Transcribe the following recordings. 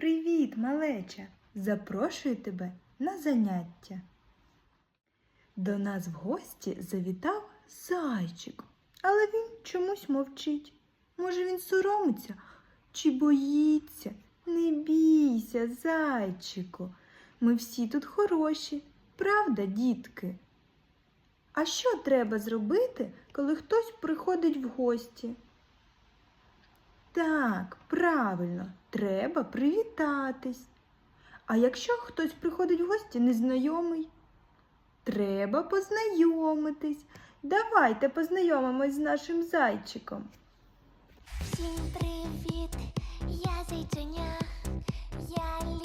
Привіт, малеча! Запрошую тебе на заняття. До нас в гості завітав зайчик, але він чомусь мовчить. Може, він соромиться чи боїться? Не бійся, зайчику. Ми всі тут хороші, правда, дітки? А що треба зробити, коли хтось приходить в гості? Так, правильно, треба привітатись. А якщо хтось приходить в гості незнайомий, треба познайомитись. Давайте познайомимось з нашим зайчиком. Всім привіт, я зайчиня, я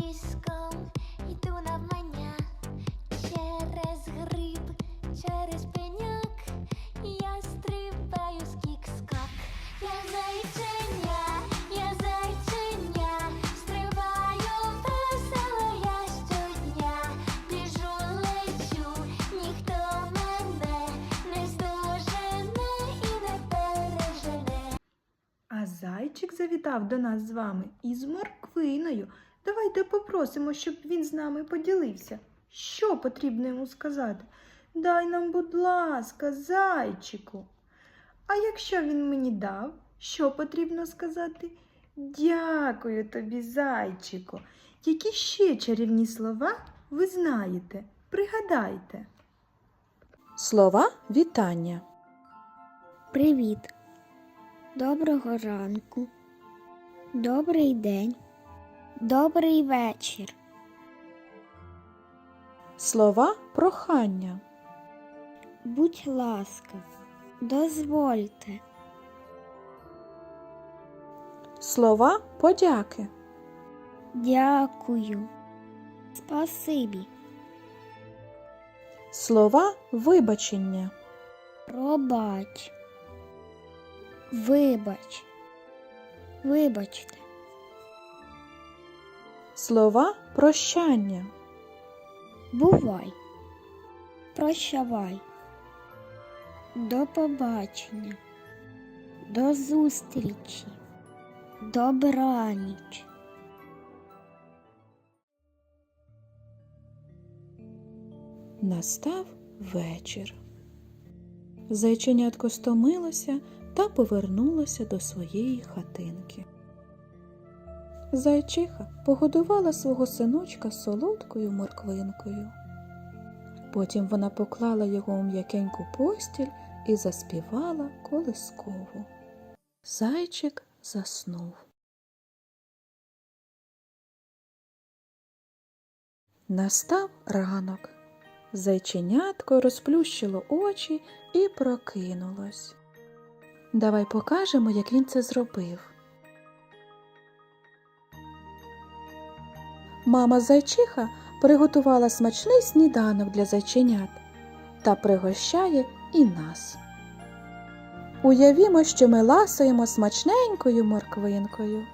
зайчик завітав до нас з вами із морквиною. Давайте попросимо, щоб він з нами поділився. Що потрібно йому сказати? Дай нам, будь ласка, зайчику. А якщо він мені дав, що потрібно сказати? Дякую тобі, зайчику. Які ще чарівні слова ви знаєте? Пригадайте. Слова вітання. Привіт. Доброго ранку. Добрий день. Добрий вечір. Слова прохання. Будь ласка, дозвольте. Слова подяки. Дякую. Спасибі. Слова вибачення. Пробач. Вибач. Вибачте. Слова прощання. Бувай. Прощавай. До побачення. До зустрічі. Добраніч. Настав вечір. Зайченятко стомилося та повернулося до своєї хатинки. Зайчиха погодувала свого синочка солодкою морквинкою. Потім вона поклала його у м'якеньку постіль і заспівала колискову. Зайчик заснув. Настав ранок. Зайченятко розплющило очі і прокинулось. Давай покажемо, як він це зробив. Мама зайчиха приготувала смачний сніданок для зайченят та пригощає і нас. Уявімо, що ми ласуємо смачненькою морквинкою.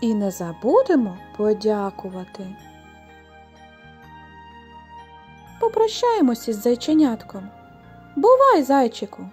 І не забудемо подякувати. Попрощаємося з зайченятком. Бувай, зайчику!